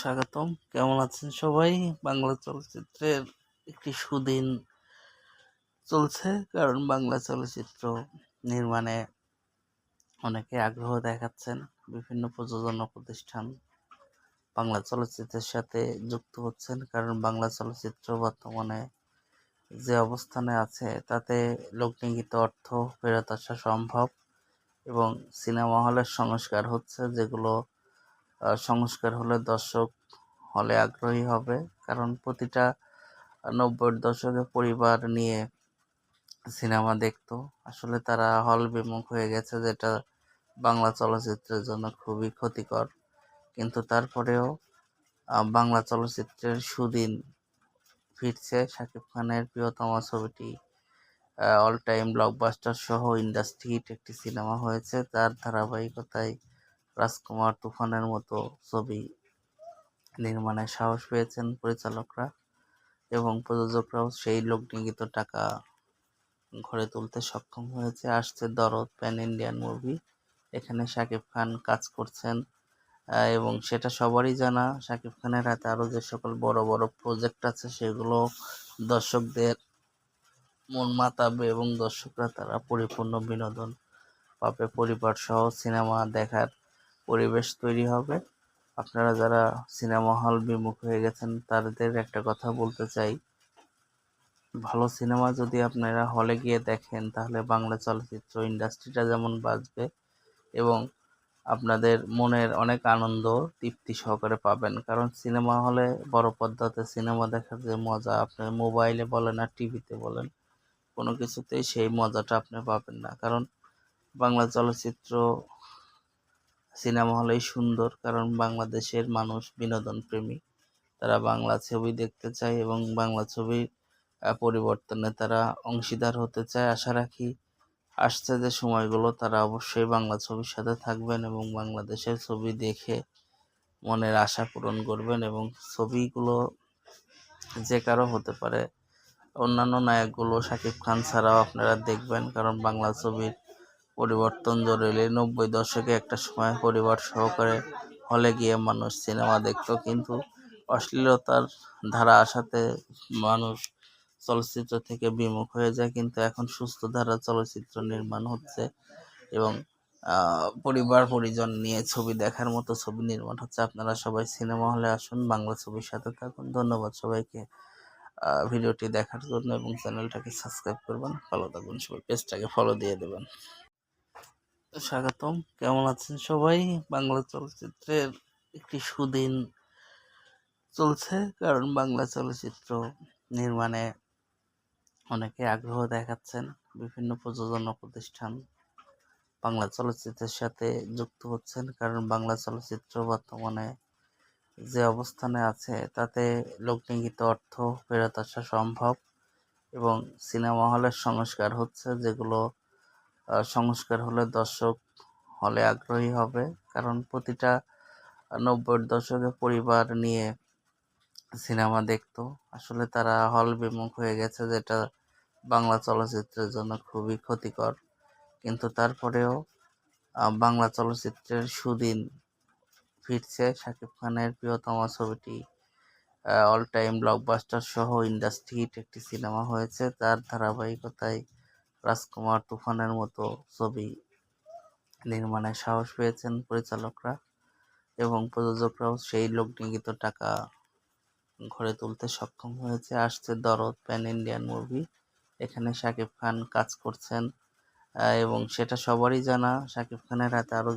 স্বাগতম। কেমন আছেন সবাই? বাংলা চলচ্চিত্রের একটি সুদিন চলছে, কারণ বাংলা চলচ্চিত্র নির্মাণে অনেকে আগ্রহ দেখাচ্ছেন। বিভিন্ন প্রযোজনা প্রতিষ্ঠান বাংলা চলচ্চিত্রের সাথে যুক্ত হচ্ছেন, কারণ বাংলা চলচ্চিত্র বর্তমানে যে অবস্থানে আছে, তাতে লোকনিগীত অর্থ ফেরত আসা সম্ভব এবং সিনেমা হলের সংস্কার হচ্ছে, যেগুলো সংস্কার হলে দর্শক হলে আগ্রহী হবে। কারণ প্রতিটা নব্বইয়ের দশকে পরিবার নিয়ে সিনেমা দেখতো। আসলে তারা হল বিমুখ হয়ে গেছে, যেটা বাংলা চলচ্চিত্রের জন্য খুবই ক্ষতিকর। কিন্তু তারপরেও বাংলা চলচ্চিত্রের সুদিন ফিরছে। শাকিব খানের প্রিয়তম ছবিটি অল টাইম ব্লকবাস্টার সহ ইন্ডাস্ট্রি হিট একটি সিনেমা হয়েছে। তার ধারাবাহিকতায় রাজকুমার তুফানের মতো ছবি নির্মাণে সাহস পেয়েছেন পরিচালকরা এবং প্রযোজকরাও সেই লগ্নিগত টাকা ঘরে তুলতে সক্ষম হয়েছে। আসছে দরদ প্যান ইন্ডিয়ান মুভি। এখানে শাকিব খান কাজ করছেন এবং সেটা সবারই জানা। শাকিব খানের হাতে আরও যে সকল বড় বড় প্রজেক্ট আছে, সেগুলো দর্শকদের মন মাতাবে এবং দর্শকরা তারা পরিপূর্ণ বিনোদন পাবে। পরিবার সহ সিনেমা দেখার পরিবেশ তৈরি হবে। আপনারা যারা সিনেমা হল বিমুখ হয়ে গেছেন, তাদের একটা কথা বলতে চাই। ভালো সিনেমা যদি আপনারা হলে গিয়ে দেখেন, তাহলে বাংলা চলচ্চিত্র ইন্ডাস্ট্রিটা যেমন বাঁচবে এবং আপনাদের মনের অনেক আনন্দ তৃপ্তি সহকারে পাবেন। কারণ সিনেমা হলে বড় পর্দাতে সিনেমা দেখার যে মজা আপনার মোবাইলে বলেন আর টিভিতে বলেন, কোনো কিছুতেই সেই মজাটা আপনি পাবেন না। কারণ বাংলা চলচ্চিত্র সিনেমা হলেই সুন্দর, কারণ বাংলাদেশের মানুষ বিনোদন প্রেমী তারা বাংলা ছবি দেখতে চায় এবং বাংলা ছবির পরিবর্তনে তারা অংশীদার হতে চায়। আশা রাখি আসছে যে সময়গুলো তারা অবশ্যই বাংলা ছবির সাথে থাকবেন এবং বাংলাদেশের ছবি দেখে মনের আশা পূরণ করবেন এবং ছবিগুলো যে কারও হতে পারে। অন্যান্য নায়কগুলো শাকিব খান ছাড়াও আপনারা দেখবেন, কারণ বাংলা ছবির পরিবর্তন জরুরি নব্বই দশকে একটা সময় পরিবার সহকারে হলে গিয়ে মানুষ সিনেমা দেখত, কিন্তু অশ্লীলতার ধারা আসাতে মানুষ চলচ্চিত্র থেকে বিমুখ হয়ে যায়, কিন্তু এখন সুস্থ ধারা চলচ্চিত্র নির্মাণ হচ্ছে এবং পরিবার পরিজন নিয়ে ছবি দেখার মতো ছবি নির্মাণ হচ্ছে। আপনারা সবাই সিনেমা হলে আসুন, বাংলা ছবির সাথে থাকুন। ধন্যবাদ সবাইকে ভিডিওটি দেখার জন্য এবং চ্যানেলটাকে সাবস্ক্রাইব করবেন। ভালো থাকুন সবাই, পেজটাকে ফলো দিয়ে দেবেন। স্বাগতম। কেমন আছেন সবাই? বাংলা চলচ্চিত্রের একটি সুদিন চলছে, কারণ বাংলা চলচ্চিত্র নির্মাণে অনেকে আগ্রহ দেখাচ্ছেন। বিভিন্ন প্রযোজনা প্রতিষ্ঠান বাংলা চলচ্চিত্রের সাথে যুক্ত হচ্ছেন, কারণ বাংলা চলচ্চিত্র বর্তমানে যে অবস্থানে আছে, তাতে লোকনিগীত অর্থ ফেরত আসা সম্ভব এবং সিনেমা হলের সংস্কার হচ্ছে, যেগুলো সংস্কার হলে দর্শক হলে আগ্রহী হবে। কারণ প্রতিটা নব্বইয়ের দশকে পরিবার নিয়ে সিনেমা দেখতো। আসলে তারা হল বিমুখ হয়ে গেছে, যেটা বাংলা চলচ্চিত্রের জন্য খুবই ক্ষতিকর। কিন্তু তারপরেও বাংলা চলচ্চিত্রের সুদিন ফিরছে। শাকিব খানের প্রিয়তম ছবিটি অল টাইম ব্লকবাস্টার সহ ইন্ডাস্ট্রি হিট একটি সিনেমা হয়েছে। তার ধারাবাহিকতায় রাজকুমার তুফানের মতো ছবি নির্মাণে সাহস পেয়েছেন পরিচালকরা এবং প্রযোজকরাও সেই লগ্নিগত টাকা ঘরে তুলতে সক্ষম হয়েছে। আসছে দরদ প্যান ইন্ডিয়ান মুভি। এখানে শাকিব খান কাজ করছেন এবং সেটা সবারই জানা। শাকিব খানের হাতে আরও